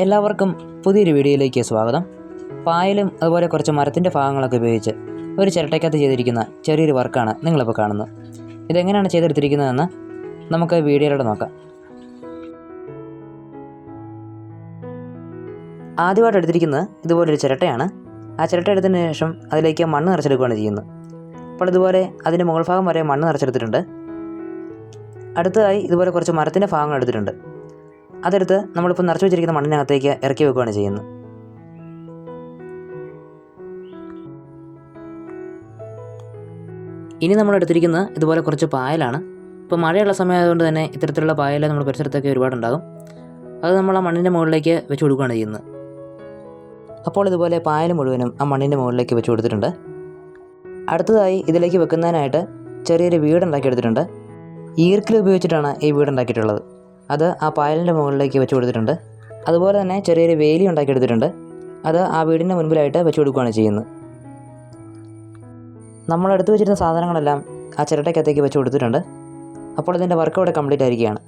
എല്ലാവർക്കും പുതിയൊരു വീഡിയോയിലേക്ക് സ്വാഗതം. പായലും അതുപോലെ കുറച്ച് മരത്തിന്റെ ഭാഗങ്ങളൊക്കെ ഉപയോഗിച്ച് ഒരു ചിരട്ടയ്ക്കകത്ത് ചെയ്തിരിക്കുന്ന ചെറിയൊരു വർക്കാണ് നിങ്ങളിപ്പോൾ കാണുന്നത്. ഇതെങ്ങനെയാണ് ചെയ്തെടുത്തിരിക്കുന്നതെന്ന് നമുക്ക് വീഡിയോയിലൂടെ നോക്കാം. ആദ്യമായിട്ട് എടുത്തിരിക്കുന്നത് ഇതുപോലൊരു ചിരട്ടയാണ്. ആ ചിരട്ട എടുത്തതിന് ശേഷം അതിലേക്ക് മണ്ണ് നിറച്ചെടുക്കുകയാണ് ചെയ്യുന്നത്. അപ്പോൾ ഇതുപോലെ അതിന്റെ മുകൾ ഭാഗം വരെ മണ്ണ് നിറച്ചെടുത്തിട്ടുണ്ട്. അടുത്തതായി ഇതുപോലെ കുറച്ച് മരത്തിന്റെ ഭാഗങ്ങൾ എടുത്തിട്ടുണ്ട്. അതെടുത്ത് നമ്മളിപ്പോൾ നിറച്ച് വെച്ചിരിക്കുന്ന മണ്ണിനകത്തേക്ക് ഇറക്കി വെക്കുകയാണ് ചെയ്യുന്നത്. ഇനി നമ്മൾ എടുത്തിരിക്കുന്നത് ഇതുപോലെ കുറച്ച് പായലാണ്. ഇപ്പോൾ മഴയുള്ള സമയമായതുകൊണ്ട് തന്നെ ഇത്തരത്തിലുള്ള പായൽ നമ്മുടെ പരിസരത്തൊക്കെ ഒരുപാടുണ്ടാകും. അത് നമ്മൾ ആ മണ്ണിന്റെ മുകളിലേക്ക് വെച്ച് കൊടുക്കുകയാണ് ചെയ്യുന്നത്. അപ്പോൾ ഇതുപോലെ പായൽ മുഴുവനും ആ മണ്ണിന്റെ മുകളിലേക്ക് വെച്ച് കൊടുത്തിട്ടുണ്ട്. അടുത്തതായി ഇതിലേക്ക് വെക്കുന്നതിനായിട്ട് ചെറിയൊരു വീടുണ്ടാക്കിയെടുത്തിട്ടുണ്ട്. ഈർക്കിൽ ഉപയോഗിച്ചിട്ടാണ് ഈ വീടുണ്ടാക്കിയിട്ടുള്ളത്. അത് ആ പായലിന്റെ മുകളിലേക്ക് വെച്ച് കൊടുത്തിട്ടുണ്ട്. അതുപോലെ തന്നെ ചെറിയൊരു വേലി ഉണ്ടാക്കിയെടുത്തിട്ടുണ്ട് അത് ആ വീടിന്റെ മുൻപിലായിട്ട് വെച്ച് കൊടുക്കുകയാണ് ചെയ്യുന്നത്. നമ്മൾ എടുത്തു വെച്ചിരുന്ന സാധനങ്ങളെല്ലാം ആ ചിരട്ടയ്ക്കകത്തേക്ക് വെച്ച് കൊടുത്തിട്ടുണ്ട്. അപ്പോൾ ഇതിന്റെ വർക്ക് ഇവിടെ കംപ്ലീറ്റ് ആയിരിക്കുകയാണ്.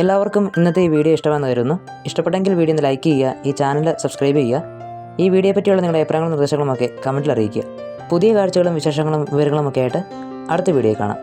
എല്ലാവർക്കും ഇന്നത്തെ ഈ വീഡിയോ ഇഷ്ടമാണെന്ന് കരുതുന്നു. ഇഷ്ടപ്പെട്ടെങ്കിൽ വീഡിയോ ഒന്ന് ലൈക്ക് ചെയ്യുക ഈ ചാനൽ സബ്സ്ക്രൈബ് ചെയ്യുക. ഈ വീഡിയോയെ പറ്റിയുള്ള നിങ്ങളുടെ അഭിപ്രായങ്ങളും നിർദ്ദേശങ്ങളും ഒക്കെ കമന്റിൽ അറിയിക്കുക. പുതിയ കാഴ്ചകളും വിശേഷങ്ങളും വിവരങ്ങളും ഒക്കെ ആയിട്ട് അടുത്ത വീഡിയോ കാണാം.